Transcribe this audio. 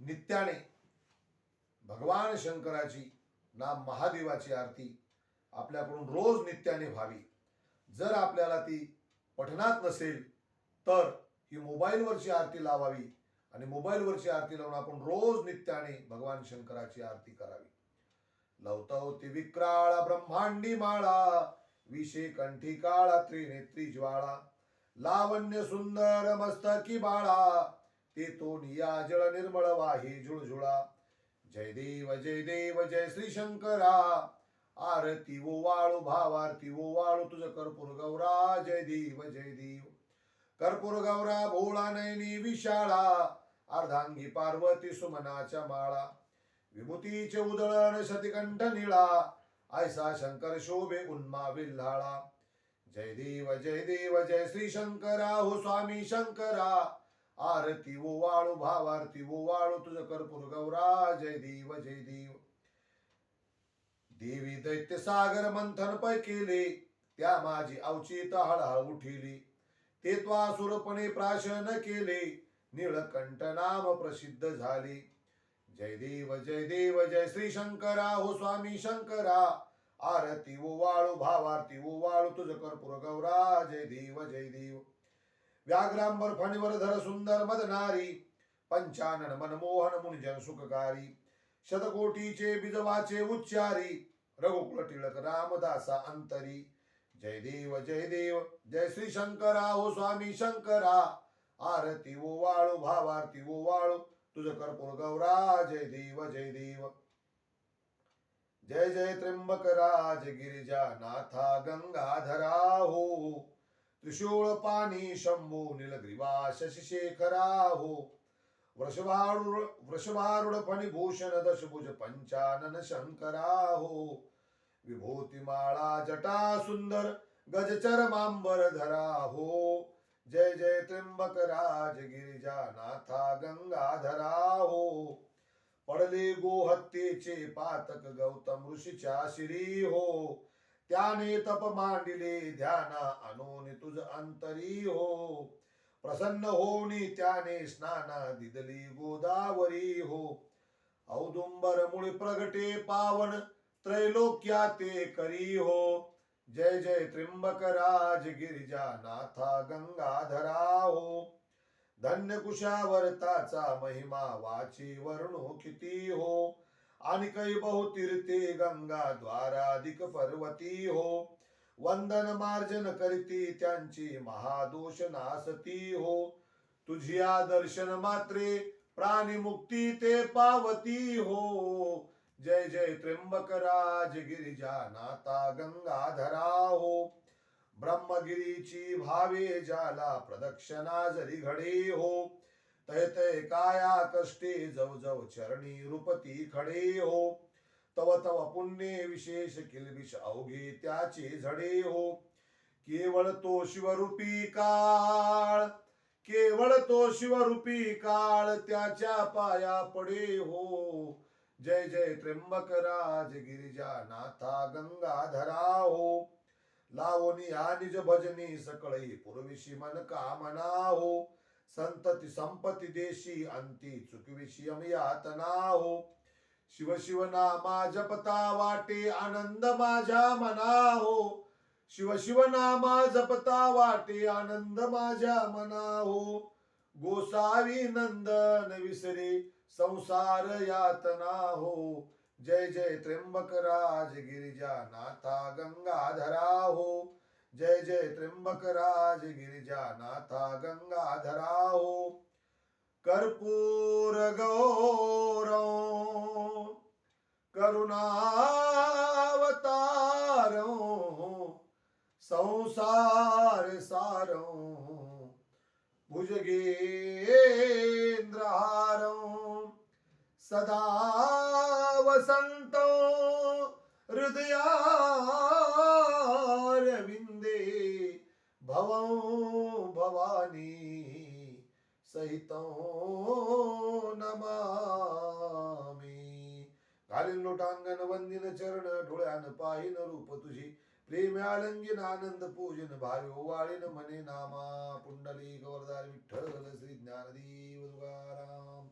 नित्याने भगवान शंकराची ना महादेवाची आरती आपल्याकडून रोज नित्याने व्हावी. जर आपल्याला ती पठणात नसेल तर ही मोबाईलवरची आरती लावावी आणि मोबाईलवरची आरती लावून आपण रोज नित्याने भगवान शंकराची आरती करावी. लवतवती विक्राळा ब्रह्मांडी माळा विषे कंठी काळा त्रिनेत्री ज्वाळा लावण्य सुंदर मस्तकी बाळा ते तो निया जळ निर्मळ वाही झुळझुळा जय देव जय देव जय श्री शंकरा. आरती वो वाळू भावारती वो वाळू तुझ कर्पूर गौरा. जय देव जय देव. कर्पूर गौरा भोळा नयनी विशाळा. अर्धांगी पार्वती सुमनाच्या माळा. विभूतीचे उदळण शतिकंठ निळा. ऐसा शंकर शोभे उन्मा विल्हाळा. जय देव जय देव जय श्री शंकरा. हो स्वामी शंकरा. आरती वो वाळू भावारती वो वाळू तुझ कर्पूर गौरा जय देव जय देव. देवी दैत्य सागर मंथन पै केले त्या माझी अवचित हळहळ उठिली. ते त्वासुरपणे प्राशन केले निळकंठ नाम प्रसिद्ध झाले. जय देव जय देव जय श्री शंकरा हो स्वामी शंकरा. आरती वो वाळू भावारती वो वाळू तुझ कर्पूर गौरा जय देव जय देव. व्याघ्रांबर फणीवर धर सुंदर मदनारी पंचानन मनमोहन मुनिजन सुखकारी शतकोटीचे बिजवाचे उच्चारी रघुकुल टिळक रामदासा अंतरी. जय देव जय देव जय श्री शंकरा हो स्वामी शंकरा. आरती वो वाळू भावारती वो वाळू तुझ कर्पूर गौरा जय देव जय देव. जय जय त्र्यंबक राज गिरिजा नाथा गंगाधरा हो त्रिशूळ पाणी शंभू निलग्रीवा शशिशेखरा हो वृषभारूढ फणिभूषण दशभुज पंचानन शंकरा हो विभूतिमाळा जटा सुंदर गजचर मांबर धरा हो जय जय त्र्यंबक राज गिरिजा नाथा गंगाधरा हो पडले गोहत्येचे पातक गौतम ऋषीच्या शिरी हो त्याने तप मांडिले ध्याना अनोनी तुझ अंतरी हो. प्रसन्न होनी त्याने स्नाना दिदली गोदावरी हो. औदुंबर मुळे प्रगटे पावन त्रैलोक्या ते करी हो. जय जय त्रिंबक राज गिरिजा नाथा गंगाधरा हो. धन्य कुशावर्ताचा महिमा वाची वर्णो किती हो. आणि कै बहुतीर्थे गंगा द्वाराधिक पर्वती हो. वंदन मार्जन करीती त्यांची महादोष नासती हो तुझिया दर्शन मात्रे प्राणी मुक्ती ते पावती हो. जय जय त्र्यंबक राज गिरिजा नाता गंगाधरा हो. ब्रह्मगिरीची भावे जाला प्रदक्षिणा जरी घडे हो. तय तय काया कष्टे जव जव चरणी रूपती खडे हो. तव तव पुण्ये विशेष किलबिष अवघे त्याचे झडे हो. केवळ तो शिवरूपी काळ केवळ तो शिवरूपी काळ त्याच्या पाया पडे हो. जय जय त्र्यंबक राज गिरिजा नाथा गंगाधरा हो. लावणी या निज भजनी सकळी पूर्विशी मन कामना हो. संतती संपती देशी अंती चुकविशी यातना हो। शिव शिव नामा जपता वाटे आनंद माझ्या मना हो। शिव शिव नामा जपता वाटे आनंद माझ्या मना हो। गोसावी नंदन विसरे संसार यातना हो। जय जय त्र्यंबक राज गिरिजा नाथा गंगाधरा हो। जय जय त्र्यंबक राज गिरिजा नाथा गंगाधरा हो कर्पूर गौरव करुणावतार संसार सार भुजगेंद्रहारो सदा वसंतो। भवं भवानी सहितं नमामि। घालीन लोटांगण वंदिन चरण डोळ्यान पाहिन रूप तुझी प्रेम आलंगिन आनंद पूजन भावी ओवाळीन मने नामा पुंडली गवरदार विठ्ठल श्री ज्ञानदेव तुकाराम